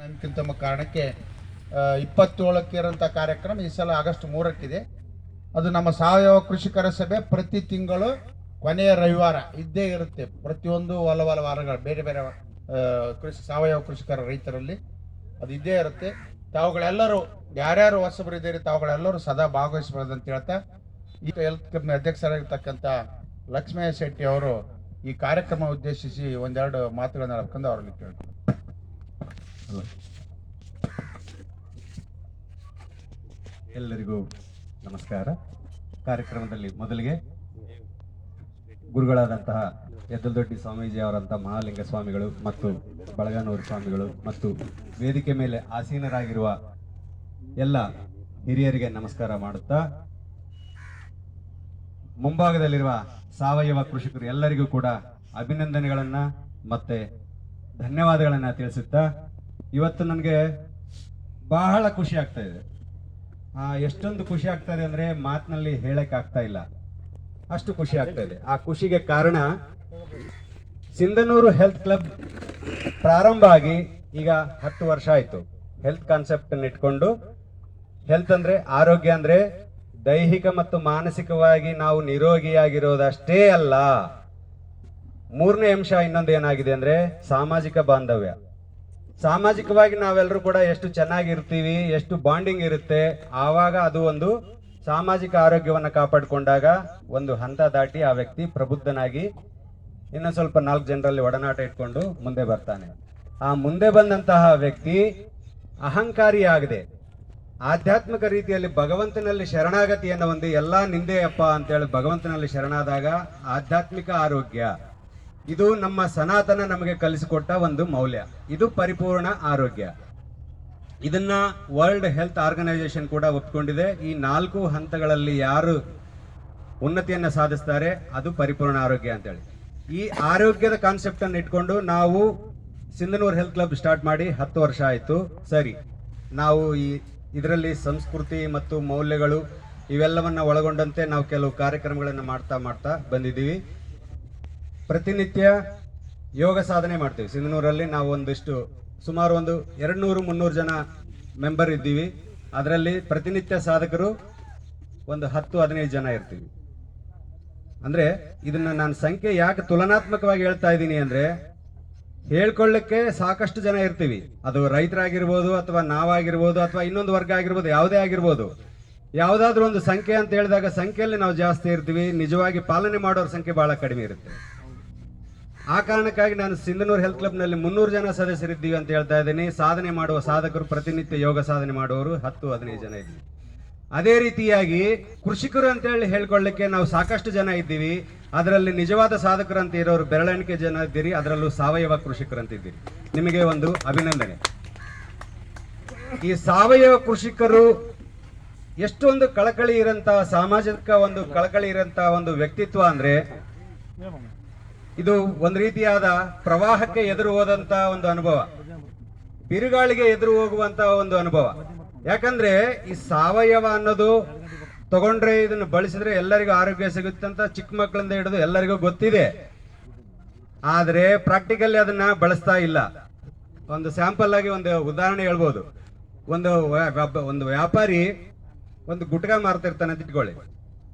ನಮ್ಗಿಂತ ಕಾರಣಕ್ಕೆ ಇಪ್ಪತ್ತೇಳಕ್ಕೆ ಇರೋಂಥ ಕಾರ್ಯಕ್ರಮ ಈ ಸಲ ಆಗಸ್ಟ್ ಮೂರಕ್ಕಿದೆ. ಅದು ನಮ್ಮ ಸಾವಯವ ಕೃಷಿಕರ ಸಭೆ. ಪ್ರತಿ ತಿಂಗಳು ಕೊನೆಯ ರವಿವಾರ ಇದ್ದೇ ಇರುತ್ತೆ. ಪ್ರತಿಯೊಂದು ಹೊಲ ಹೊಲ, ವಾರಗಳು ಬೇರೆ ಬೇರೆ ಕೃಷಿ, ಸಾವಯವ ಕೃಷಿಕರ ರೈತರಲ್ಲಿ ಅದು ಇದ್ದೇ ಇರುತ್ತೆ. ತಾವುಗಳೆಲ್ಲರೂ, ಯಾರ್ಯಾರು ಹೊಸಬರು ಇದ್ದೀರಿ, ತಾವುಗಳೆಲ್ಲರೂ ಸದಾ ಭಾಗವಹಿಸಬಹುದು ಅಂತ ಹೇಳ್ತಾ, ಈ ಹೆಲ್ತ್ ಕಂಪ್ನಿ ಅಧ್ಯಕ್ಷರಾಗಿರ್ತಕ್ಕಂಥ ಲಕ್ಷ್ಮೇ ಶೆಟ್ಟಿ ಅವರು ಈ ಕಾರ್ಯಕ್ರಮ ಉದ್ದೇಶಿಸಿ ಒಂದೆರಡು ಮಾತುಗಳನ್ನ ಹಾಕೊಂಡು ಅವರಲ್ಲಿ ಕೇಳ್ತಾರೆ ಎಲ್ಲರಿಗೂ ನಮಸ್ಕಾರ. ಕಾರ್ಯಕ್ರಮದಲ್ಲಿ ಮೊದಲಿಗೆ ಗುರುಗಳಾದಂತಹ ಎದ್ದಲದೊಡ್ಡಿ ಸ್ವಾಮೀಜಿ ಅವರಂಥ ಮಹಾಲಿಂಗ ಸ್ವಾಮಿಗಳು ಮತ್ತು ಬಳಗಾನೂರು ಸ್ವಾಮಿಗಳು ಮತ್ತು ವೇದಿಕೆ ಮೇಲೆ ಆಸೀನರಾಗಿರುವ ಎಲ್ಲ ಹಿರಿಯರಿಗೆ ನಮಸ್ಕಾರ ಮಾಡುತ್ತಾ, ಮುಂಭಾಗದಲ್ಲಿರುವ ಸಾವಯವ ಕೃಷಿಕರು ಎಲ್ಲರಿಗೂ ಕೂಡ ಅಭಿನಂದನೆಗಳನ್ನು ಮತ್ತೆ ಧನ್ಯವಾದಗಳನ್ನು ತಿಳಿಸುತ್ತಾ ಇವತ್ತು ನನಗೆ ಬಹಳ ಖುಷಿ ಆಗ್ತಾ ಇದೆ. ಎಷ್ಟೊಂದು ಖುಷಿ ಆಗ್ತಾ ಇದೆ ಅಂದ್ರೆ ಮಾತಿನಲ್ಲಿ ಹೇಳಕ್ಕೆ ಆಗ್ತಾ ಇಲ್ಲ. ಅಷ್ಟು ಖುಷಿ ಆಗ್ತಾ ಇದೆ. ಆ ಖುಷಿಗೆ ಕಾರಣ ಸಿಂಧನೂರು ಹೆಲ್ತ್ ಕ್ಲಬ್ ಪ್ರಾರಂಭ ಆಗಿ ಈಗ ಹತ್ತು ವರ್ಷ ಆಯ್ತು. ಹೆಲ್ತ್ ಕಾನ್ಸೆಪ್ಟ್ ಇಟ್ಕೊಂಡು ಹೆಲ್ತ್ ಅಂದ್ರೆ ಆರೋಗ್ಯ ಅಂದ್ರೆ ದೈಹಿಕ ಮತ್ತು ಮಾನಸಿಕವಾಗಿ ನಾವು ನಿರೋಗಿಯಾಗಿರೋದಷ್ಟೇ ಅಲ್ಲ. ಮೂರನೇ ಅಂಶ ಇನ್ನೊಂದು ಏನಾಗಿದೆ ಅಂದ್ರೆ ಸಾಮಾಜಿಕ ಬಾಂಧವ್ಯ. ಸಾಮಾಜಿಕವಾಗಿ ನಾವೆಲ್ಲರೂ ಕೂಡ ಎಷ್ಟು ಚೆನ್ನಾಗಿರ್ತೀವಿ, ಎಷ್ಟು ಬಾಂಡಿಂಗ್ ಇರುತ್ತೆ, ಆವಾಗ ಅದು ಒಂದು ಸಾಮಾಜಿಕ ಆರೋಗ್ಯವನ್ನು ಕಾಪಾಡಿಕೊಂಡಾಗ ಒಂದು ಹಂತ ದಾಟಿ ಆ ವ್ಯಕ್ತಿ ಪ್ರಬುದ್ಧನಾಗಿ ಇನ್ನೊಂದು ಸ್ವಲ್ಪ ನಾಲ್ಕು ಜನರಲ್ಲಿ ಒಡನಾಟ ಇಟ್ಕೊಂಡು ಮುಂದೆ ಬರ್ತಾನೆ. ಆ ಮುಂದೆ ಬಂದಂತಹ ವ್ಯಕ್ತಿ ಅಹಂಕಾರಿಯಾಗದೆ ಆಧ್ಯಾತ್ಮಿಕ ರೀತಿಯಲ್ಲಿ ಭಗವಂತನಲ್ಲಿ ಶರಣಾಗತಿಯನ್ನು ಹೊಂದಿ ಎಲ್ಲ ನಿಂದೆಯಪ್ಪ ಅಂತೇಳಿ ಭಗವಂತನಲ್ಲಿ ಶರಣಾದಾಗ ಆಧ್ಯಾತ್ಮಿಕ ಆರೋಗ್ಯ ಇದು ನಮ್ಮ ಸನಾತನ ನಮಗೆ ಕಲಿಸಿಕೊಟ್ಟ ಒಂದು ಮೌಲ್ಯ. ಇದು ಪರಿಪೂರ್ಣ ಆರೋಗ್ಯ. ಇದನ್ನ ವರ್ಲ್ಡ್ ಹೆಲ್ತ್ ಆರ್ಗನೈಸೇಷನ್ ಕೂಡ ಒಪ್ಪಿಕೊಂಡಿದೆ ಈ ನಾಲ್ಕು ಹಂತಗಳಲ್ಲಿ ಯಾರು ಉನ್ನತಿಯನ್ನು ಸಾಧಿಸ್ತಾರೆ, ಅದು ಪರಿಪೂರ್ಣ ಆರೋಗ್ಯ ಅಂತೇಳಿ. ಈ ಆರೋಗ್ಯದ ಕಾನ್ಸೆಪ್ಟ್ ಅನ್ನು ಇಟ್ಕೊಂಡು ನಾವು ಸಿಂಧನೂರ್ ಹೆಲ್ತ್ ಕ್ಲಬ್ ಸ್ಟಾರ್ಟ್ ಮಾಡಿ ಹತ್ತು ವರ್ಷ ಆಯಿತು. ಸರಿ, ನಾವು ಈ ಇದರಲ್ಲಿ ಸಂಸ್ಕೃತಿ ಮತ್ತು ಮೌಲ್ಯಗಳು ಇವೆಲ್ಲವನ್ನ ಒಳಗೊಂಡಂತೆ ನಾವು ಕೆಲವು ಕಾರ್ಯಕ್ರಮಗಳನ್ನು ಮಾಡ್ತಾ ಮಾಡ್ತಾ ಬಂದಿದ್ದೀವಿ. ಪ್ರತಿನಿತ್ಯ ಯೋಗ ಸಾಧನೆ ಮಾಡ್ತೀವಿ. ಸಿಂಧನೂರಲ್ಲಿ ನಾವು ಒಂದಿಷ್ಟು, ಸುಮಾರು ಒಂದು ಎರಡು ನೂರು ಮುನ್ನೂರು ಜನ ಮೆಂಬರ್ ಇದ್ದೀವಿ. ಅದರಲ್ಲಿ ಪ್ರತಿನಿತ್ಯ ಸಾಧಕರು ಒಂದು ಹತ್ತು, ಹದಿನೈದು ಜನ ಇರ್ತೀವಿ. ಅಂದರೆ ಇದನ್ನು ನಾನು ಸಂಖ್ಯೆ ಯಾಕೆ ತುಲನಾತ್ಮಕವಾಗಿ ಹೇಳ್ತಾ ಇದ್ದೀನಿ ಅಂದರೆ, ಹೇಳ್ಕೊಳ್ಳಿಕ್ಕೆ ಸಾಕಷ್ಟು ಜನ ಇರ್ತೀವಿ. ಅದು ರೈತರಾಗಿರ್ಬೋದು ಅಥವಾ ನಾವಾಗಿರ್ಬೋದು ಅಥವಾ ಇನ್ನೊಂದು ವರ್ಗ ಆಗಿರ್ಬೋದು, ಯಾವುದೇ ಆಗಿರ್ಬೋದು. ಯಾವುದಾದ್ರೂ ಒಂದು ಸಂಖ್ಯೆ ಅಂತ ಹೇಳಿದಾಗ ಸಂಖ್ಯೆಯಲ್ಲಿ ನಾವು ಜಾಸ್ತಿ ಇರ್ತೀವಿ. ನಿಜವಾಗಿ ಪಾಲನೆ ಮಾಡೋರ ಸಂಖ್ಯೆ ಬಹಳ ಕಡಿಮೆ ಇರುತ್ತೆ. ಆ ಕಾರಣಕ್ಕಾಗಿ ನಾನು ಸಿಂಧನೂರು ಹೆಲ್ತ್ ಕ್ಲಬ್ನಲ್ಲಿ ಮುನ್ನೂರು ಜನ ಸದಸ್ಯರಿದ್ದೀವಿ ಅಂತ ಹೇಳ್ತಾ ಇದ್ದೀನಿ. ಸಾಧನೆ ಮಾಡುವ ಸಾಧಕರು ಪ್ರತಿನಿತ್ಯ ಯೋಗ ಸಾಧನೆ ಮಾಡುವವರು ಹತ್ತು, ಹದಿನೈದು ಜನ ಇದ್ದೀವಿ. ಅದೇ ರೀತಿಯಾಗಿ ಕೃಷಿಕರು ಅಂತ ಹೇಳಿ ಹೇಳ್ಕೊಳ್ಳಿಕ್ಕೆ ನಾವು ಸಾಕಷ್ಟು ಜನ ಇದ್ದೀವಿ. ಅದರಲ್ಲಿ ನಿಜವಾದ ಸಾಧಕರು ಅಂತ ಇರೋರು ಬೆರಳೆಣಿಕೆ ಜನ ಇದ್ದೀರಿ. ಅದರಲ್ಲೂ ಸಾವಯವ ಕೃಷಿಕರು ಅಂತ ಇದ್ದೀರಿ. ನಿಮಗೆ ಒಂದು ಅಭಿನಂದನೆ. ಈ ಸಾವಯವ ಕೃಷಿಕರು ಎಷ್ಟೊಂದು ಕಳಕಳಿ ಇರಂತಹ ಸಾಮಾಜಿಕ ಒಂದು ಕಳಕಳಿ ಇರಂತಹ ಒಂದು ವ್ಯಕ್ತಿತ್ವ ಅಂದ್ರೆ ಇದು ಒಂದು ರೀತಿಯಾದ ಪ್ರವಾಹಕ್ಕೆ ಎದುರು ಹೋದಂತ ಒಂದು ಅನುಭವ. ಬಿರುಗಾಳಿಗೆ ಎದುರು ಹೋಗುವಂತ ಒಂದು ಅನುಭವ. ಯಾಕಂದ್ರೆ ಈ ಸಾವಯವ ಅನ್ನೋದು ತಗೊಂಡ್ರೆ ಇದನ್ನು ಬಳಸಿದ್ರೆ ಎಲ್ಲರಿಗೂ ಆರೋಗ್ಯ ಸಿಗುತ್ತೆ ಅಂತ ಚಿಕ್ಕ ಮಕ್ಕಳಿಂದ ಹಿಡಿದು ಎಲ್ಲರಿಗೂ ಗೊತ್ತಿದೆ. ಆದ್ರೆ ಪ್ರಾಕ್ಟಿಕಲಿ ಅದನ್ನ ಬಳಸ್ತಾ ಇಲ್ಲ. ಒಂದು ಸ್ಯಾಂಪಲ್ ಆಗಿ ಒಂದು ಉದಾಹರಣೆ ಹೇಳ್ಬೋದು. ಒಂದು ಒಂದು ವ್ಯಾಪಾರಿ ಒಂದು ಗುಟ್ಕ ಮಾರ್ತಿರ್ತಾನೆ ಅಂತ ಇಟ್ಕೊಳ್ಳಿ.